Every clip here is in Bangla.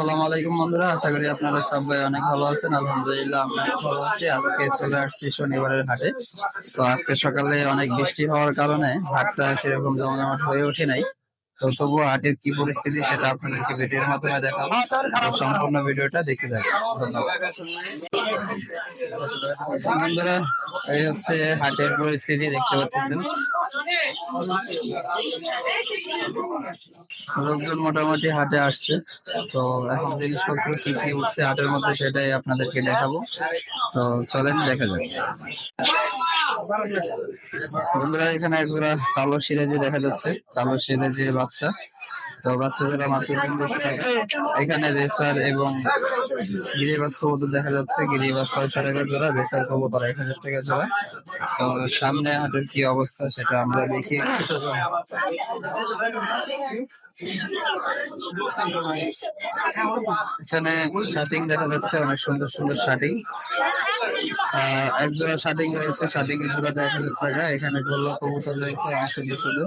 আলাইকুম বন্ধুরা, আশা করি আপনারা সবাই অনেক ভালো আছেন। আলহামদুলিল্লাহ, আমরা ভালো আছি। আজকে চলে আসছি শনিবারের হাটে। তো আজকে সকালে অনেক বৃষ্টি হওয়ার কারণে হাটটা সেরকম জমজমাট হয়ে ওঠে নাই। তো তবুও হাটের কি পরিস্থিতি সেটা আপনাদেরকে ভিডিওর মাধ্যমে দেখাবো। সম্পূর্ণ ভিডিওটা দেখে বন্ধুরা, এই হচ্ছে হাটের পরিস্থিতি, দেখতে পাচ্ছেন। লোকজন মোটামুটি হাটে আসছে। তো এখন জিনিসপত্র কি কি উঠছে হাটের মধ্যে সেটাই আপনাদেরকে দেখাবো। তো চলেন, দেখা যাক। বন্ধুরা এখানে একজোড়া কালো সিরাজি দেখা যাচ্ছে। কালো সিরাজির বাচ্চা। তো বাচ্চা মাত্র এখানে রেসার এবং গিরিবাস কবুতর দেখা যাচ্ছে। গিরিবাস ছয়শো টাকা জোড়া, রেসার কবুতর এক হাজার টাকা জোড়া। তো সামনে হাটের কি অবস্থা সেটা আমরা দেখি। এখানে শার্টিং দেখা যাচ্ছে, অনেক সুন্দর সুন্দর শার্টিং এক জোড়া শার্টিং রয়েছে শার্টিং এর জোড়া এক হাজার টাকা। এখানে গোল্লা কবুতর রয়েছে সুন্দর সুন্দর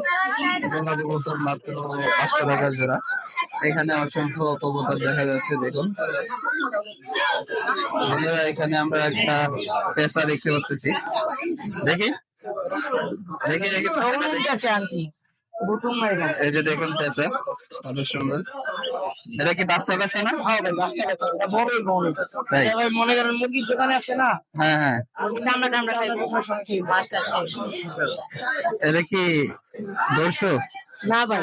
গোল্লা কবুতর মাত্র পাঁচশো টাকা জোড়া এখানে অসংখ্য কবুতর দেখা যাচ্ছে দেখুন। বন্ধুরা এখানে আমরা একটা পেশা দেখতে পাচ্ছি দেখি। দেখি দেখি। এই যে দেখুন পেশা অনেক সুন্দর। এটা কি বাচ্চা কাছে না? তাই? মনে করেন মুরগির দোকানে আছে না? হ্যাঁ হ্যাঁ। চামড়া টামড়া খাই মাছটা এটা কি ধরছো না ভাই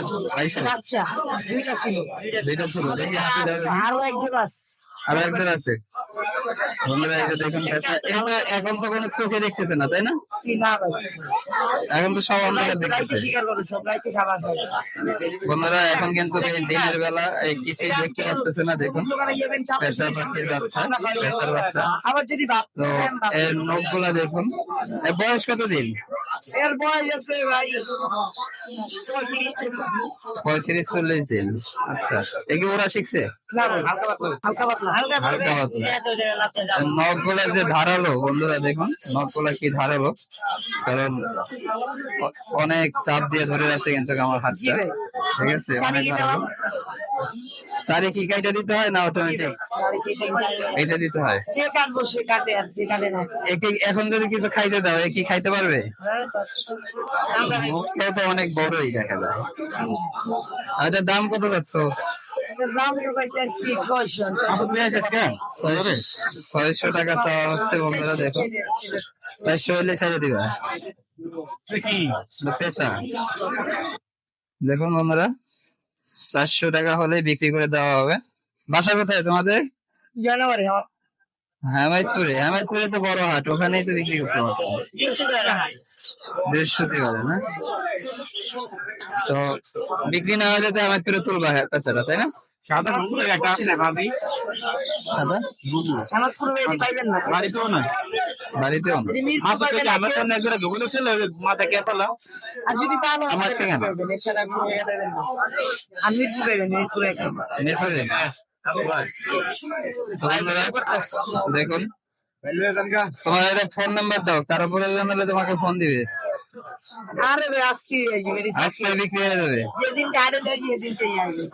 বাচ্চা। দুইটা ছিল। যেটা ছিল। আরও একজন আছে। আরও একজন আছে। বন্ধুরা এই যে দেখুন এটা এখন তো কোনো চোখে দেখতেছে না তাই না? কি না ভাই। এখন তো সব অন্ধকার দেখতেছে। বন্ধুরা এখন কিন্তু দিনের বেলা এই কিছুই দেখতে পারতেছে না দেখুন। দোকানে যাবেন পেঁচা পাখির বাচ্চা পেঁচার বাচ্চা। আবার যদি বাপ তো এর নখগুলা দেখুন। বয়স কত দিন পঁয়ত্রিশ চল্লিশ দিন। আচ্ছা এগুলো ওরা শিখছে? না ভাই, হালকা পাতলা হালকা পাতলা। হালকা হালকা পাতলা। নখগুলা যে ধারালো বন্ধুরা দেখুন নখগুলা কি ধারালো? কারণ অনেক চাপ দিয়ে ধরে আছে কিন্তু আমার হাতটা। ঠিক আছে অনেক ধারালো। চারে কি কাইটা দিতে হয় না অটোমেটিক এটা দিতে হয়। যে কাটবো সে কাটে আর যে কাটে না। একে এখন যদি কিছু খাইতে দাও এ কি খাইতে পারবে? মুখটাও তো অনেক বড়ই দেখা যায়। আর এটার দাম কত যাচ্ছ? দেখুন বন্ধুরা চারশো টাকা হলে বিক্রি করে দেওয়া হবে বাসা কোথায় তোমাদের জানুয়ারি আমার হেমায়তপুরে হেমায়তপুরে তো বড় হাট ওখানেই তো বিক্রি করতে পারব বৃহস্পতিবারে না তো বিক্রি না হলে তো হেমায়তপুরে তুলবা হ্যাঁ, পেঁচাটা তাই না? সাদা একটা আছে না ভাবি সাদা? বাড়িতেও না? বাড়িতেও না। থেকে আমার সামনে গুগলে ছিল আর যদি পালো আমার না। দেখুন। তোমার একটা ফোন নাম্বার দাও কারও প্রয়োজন তোমাকে ফোন দিবে। আরে ভাই আজকে আজকে বিক্রি হয়ে যাবে যেদিন গাড়ি দেয় যেদিন সেই আসবে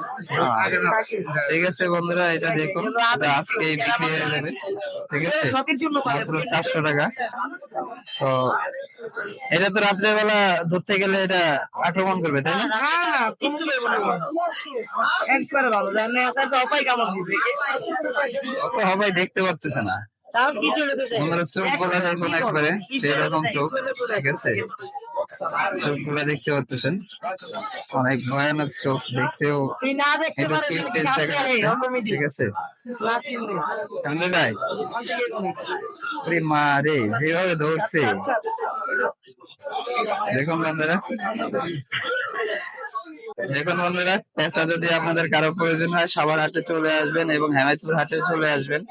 ঠিক আছে বন্ধুরা এটা দেখুন আজকে বিক্রি হয়ে যাবে ঠিক আছে শখের জন্য মাত্র চারশো টাকা তো এটা তো রাত্রে বেলা ধরতে গেলে এটা আক্রমণ করবে তাই না একবারে ভালো জানে তো অপায় দেখতে পারতেছে না তোমরা চোখগুলা দেখুন একবারে সেরকম চোখ। ঠিক আছে? চোখগুলা দেখতে পারতেছেন? অনেক ভয়ানক চোখ দেখতেও ঠিক আছে? কান্দে যায় মা রে যেভাবে ধরছে। দেখুন বন্ধুরা। দেখুন বন্ধুরা পেঁচা যদি আপনাদের কারও প্রয়োজন হয়, সাবার হাটে চলে আসবেন এবং হেমায়তপুর হাটে চলে আসবেন।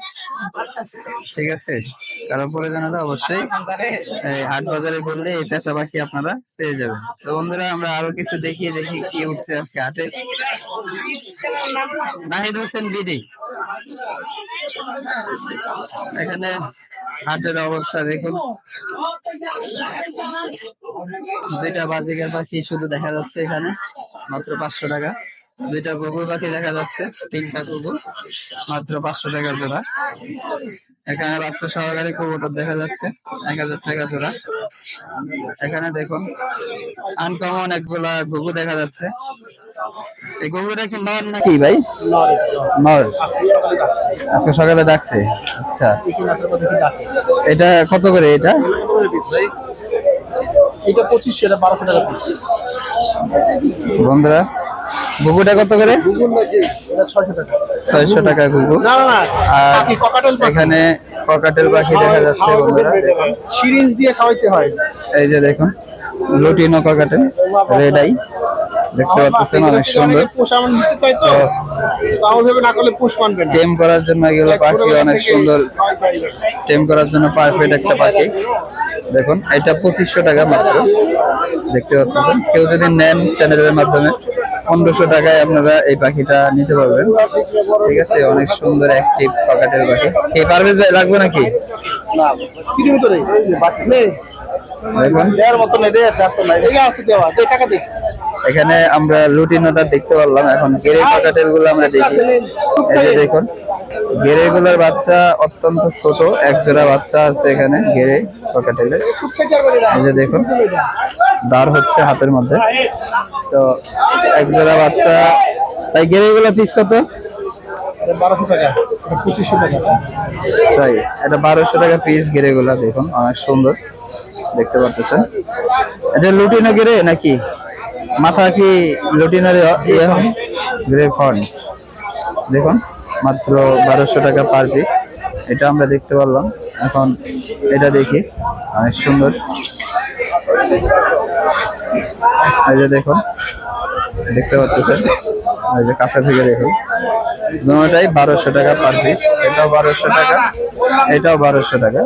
ঠিক আছে? কারও প্রয়োজন হলে অবশ্যই এই হাট বাজারে করলে এই পেঁচা পাখি আপনারা পেয়ে যাবেন। তো বন্ধুরা, আমরা আরও কিছু দেখিয়ে দেখি কি উঠছে আজকে হাটে। নাহিদ হোসেন বিডি। এখানে হাটের অবস্থা দেখুন। দুইটা বাজিকার পাখি শুধু দেখা যাচ্ছে এখানে, মাত্র পাঁচশো টাকা। দুইটা কুকুর পাখি দেখা যাচ্ছে, তিনটা কুকুর মাত্র পাঁচশো টাকা জোড়া। এখানে বাচ্চা সহকারী কুকুরটা দেখা যাচ্ছে, এক হাজার টাকা জোড়া। এখানে দেখুন আনকমন একগুলা ঘুঘু দেখা যাচ্ছে। এই ঘুঘুটা কি নর নাকি? ভাই? নর। আজকে সকালে ডাকছে। আচ্ছা। এটা কত করে এটা? এটা পঁচিশশো এটা বারোশো টাকা পিস বন্ধুরা ঘুঘুটা কত করে? ছয়শো টাকা। ঘুঘু। না না না। আর এখানে ককাটেল পাখি দেখা যাচ্ছে বন্ধুরা। সিরিঞ্জ দিয়ে খাওয়াইতে হয়। এই যে দেখুন লুটিনো ককাটেল রেডাই দেখতে পাচ্ছেন অনেক সুন্দর। পোষ আমার নিতে চাই তো তাও ভেবে না করলে পোষ মানবে না। টেম করার জন্য এগুলো পাখি অনেক সুন্দর। টেম করার জন্য পারফেক্ট একটা পাখি। দেখুন এটা পঁচিশশো টাকা মাত্র। দেখতে পাচ্ছেন? কেউ যদি নেন চ্যানেলের মাধ্যমে পনেরোশো টাকায় আপনারা এই পাখিটা নিতে পারবেন। ঠিক আছে অনেক সুন্দর অ্যাক্টিভ পকেটের পাখি। এই পারভেজ ভাই লাগবে নাকি? দেখুন। দেওয়ার মতো নেই আছে আছে দেওয়া দে টাকা দে। এখানে আমরা লুটিনোটা দেখতে পারলাম। এখন গেরে পকেটেরগুলো আমরা দেখি। এই যে দেখুন গেরে গুলোর বাচ্চা অত্যন্ত ছোট এক জোড়া বাচ্চা আছে এখানে গেরে পকেটের এই যে দেখুন দাঁড় হচ্ছে হাতের মধ্যে। তো এক জোড়া বাচ্চা তাই গেরে গুলো পিস কত বারোশো টাকা পঁচিশশো টাকা। তাই এটা বারোশো টাকা পিস গেরে গুলা দেখুন অনেক সুন্দর দেখতে পাচ্ছেন। এটা লুটিনো গেরে নাকি? মাথা কি রুটিনারি ইয়ে হয়? গ্রে ফন্ট দেখুন, মাত্র বারোশো টাকা পার পিস এটা আমরা দেখতে পারলাম। এখন এটা দেখি। অনেক সুন্দর। এই যে দেখুন, দেখতে পাচ্ছেন? এই যে কাছে থেকে দেখুন। দুটাই বারোশো টাকা পার পিস এটাও বারোশো টাকা। এটাও বারোশো টাকা।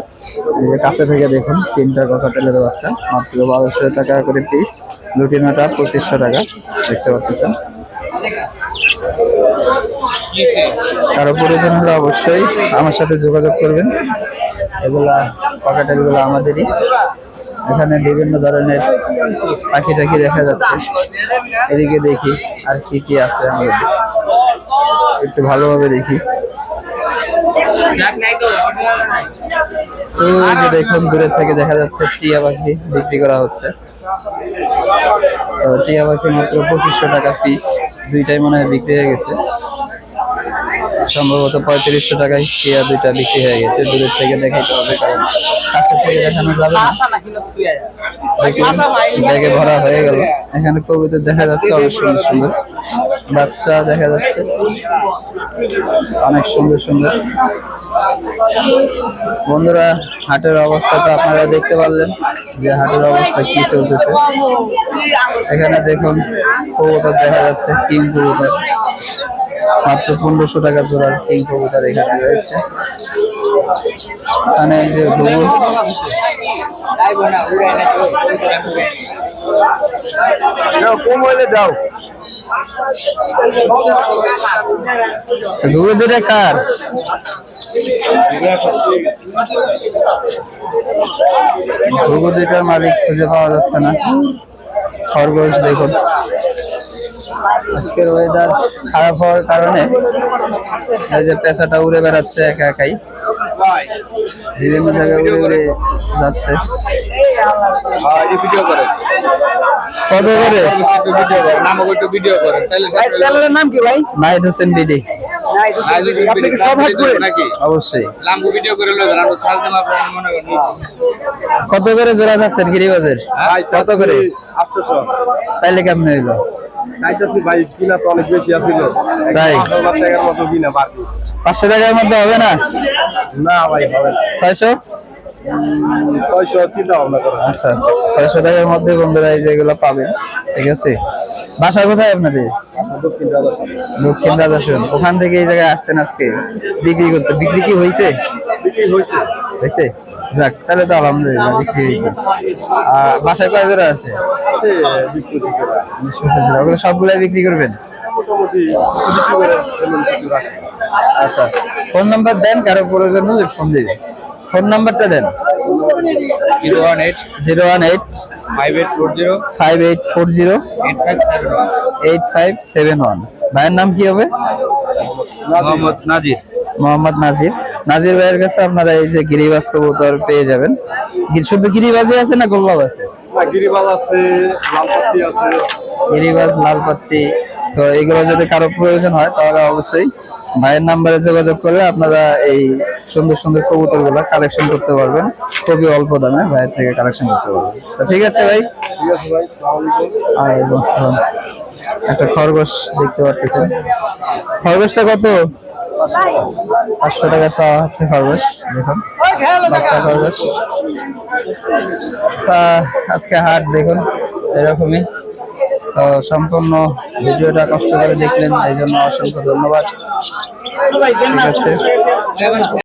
কাছে থেকে দেখুন, তিনটা ককাটেলের বাচ্চা মাত্র বারোশো টাকা করে পিস লুটিনোটা পঁচিশশো টাকা, দেখতে পাচ্ছেন। কারও প্রয়োজন হলে অবশ্যই আমার সাথে যোগাযোগ করবেন। এগুলা পকেটেলগুলো আমাদেরই। এখানে বিভিন্ন ধরনের পাখি টাখি দেখা যাচ্ছে। এদিকে দেখি আর কি কি আছে আমাদের। একটু ভালোভাবে দেখি। যে দেখুন, দূরে থেকে দেখা যাচ্ছে টিয়া পাখি বিক্রি করা হচ্ছে। তো টিয়া পাখি মাত্র পঁচিশশো টাকা পিস দুইটাই মনে হয় বিক্রি হয়ে গেছে। সম্ভবত পঁয়ত্রিশশো টাকায় টিয়া দুইটা বিক্রি হয়ে গেছে। দূরের থেকে দেখাইতে হবে কারণ কাছে থেকে দেখানো যাবে না ব্যাগে ভরা হয়ে গেল। এখানে কবিতা দেখা যাচ্ছে অনেক সুন্দর সুন্দর। বাচ্চা দেখা যাচ্ছে। অনেক সুন্দর সুন্দর। বন্ধুরা হাটের অবস্থা তো আপনারা দেখতে পারলেন যে হাটের অবস্থা কি চলতেছে। এখানে দেখুন কবুতর দেখা যাচ্ছে কিং কবুতর মাত্র পনেরোশো টাকা জোড়ার কিং কবুতর এখানে রয়েছে। এখানে এই যে কম হইলে দাও। কার? দুটার মালিক খুঁজে পাওয়া যাচ্ছে না। খরগোশ দেখুন। আজকের ওয়েদার খারাপ হওয়ার কারণে এই যে পেশাটা উড়ে বেড়াচ্ছে একা একাই। বিভিন্ন জায়গায় উড়ে উড়ে যাচ্ছে। কত করে? ভিডিও করে নাম একটু ভিডিও করে তাহলে নাম কি ভাই? নাইট হোসেন বিডি। আপনি কি সব হাট করে? নাকি? অবশ্যই। ভিডিও করে লোক আমরা সাল দিন আপনারা মনে করেন। কত করে জোড়া যাচ্ছেন গিরিবাজের? কত করে? আটশোশো। তাইলে কেমন হইল? চাইতেছি ভাই কিনা তো অনেক বেশি আছিল। তাই? পাঁচ হাজার টাকার মতো পাঁচশো টাকার মধ্যে হবে না? না ভাই হবে না। ছয়শো? ছয়শো চিন্তা ভাবনা করো আচ্ছা আচ্ছা। ছয়শো টাকার মধ্যে বন্ধুরা এই যেগুলো পাবেন ঠিক আছে? বাসা কোথায় আপনাদের? দক্ষিণ রাজাসন ওখান থেকে এই জায়গায় আসছেন আজকে? বিক্রি করতে বিক্রি কি হয়েছে? বিক্রি হয়েছে। হয়েছে? যাক তাহলে তো আলহামদুলিল্লাহ বিক্রি হয়েছে। আর বাসায় কয় জোড়া। আছে ওগুলো সবগুলাই বিক্রি করবেন? মোটামুটি কিছু করে কিছু রাখে। আচ্ছা ফোন নাম্বার দেন কারও প্রয়োজন হলে ফোন দিবে ফোন নাম্বারটা দেন। Zero one eight zero one eight five eight four zero five eight four zero eight five seven one eight five seven one ভাইয়ের নাম কি হবে? মোহাম্মদ নাজির। মোহাম্মদ নাজির। নাজির ভাইয়ের কাছে আপনারা এই যে গিরিবাজ কবুতর পেয়ে যাবেন। শুধু গিরিবাজই আছে না গোল্লাভ আছে? গিরিবাল আছে লালপাতি আছে। গিরিবাজ লালপাত্তি তো এগুলো যদি কারও প্রয়োজন হয়, তাহলে অবশ্যই ভাইয়ের নাম্বারে যোগাযোগ করে আপনারা এই সুন্দর সুন্দর কবুতরগুলা কালেকশন করতে পারবেন। খুবই অল্প দামে ভাইয়ের থেকে কালেকশন করতে পারবেন। ঠিক আছে ভাই। একটা খরগোশ দেখতে পাচ্ছেন খরগোশটা কত? পাঁচশো টাকা চাওয়া হচ্ছে খরগোশ, দেখুন। খরগোশ। আজকে হাট দেখুন, এরকমই। সম্পূর্ণ ভিডিওটা কষ্ট করে দেখলেন এই জন্য অসংখ্য ধন্যবাদ। ঠিক আছে।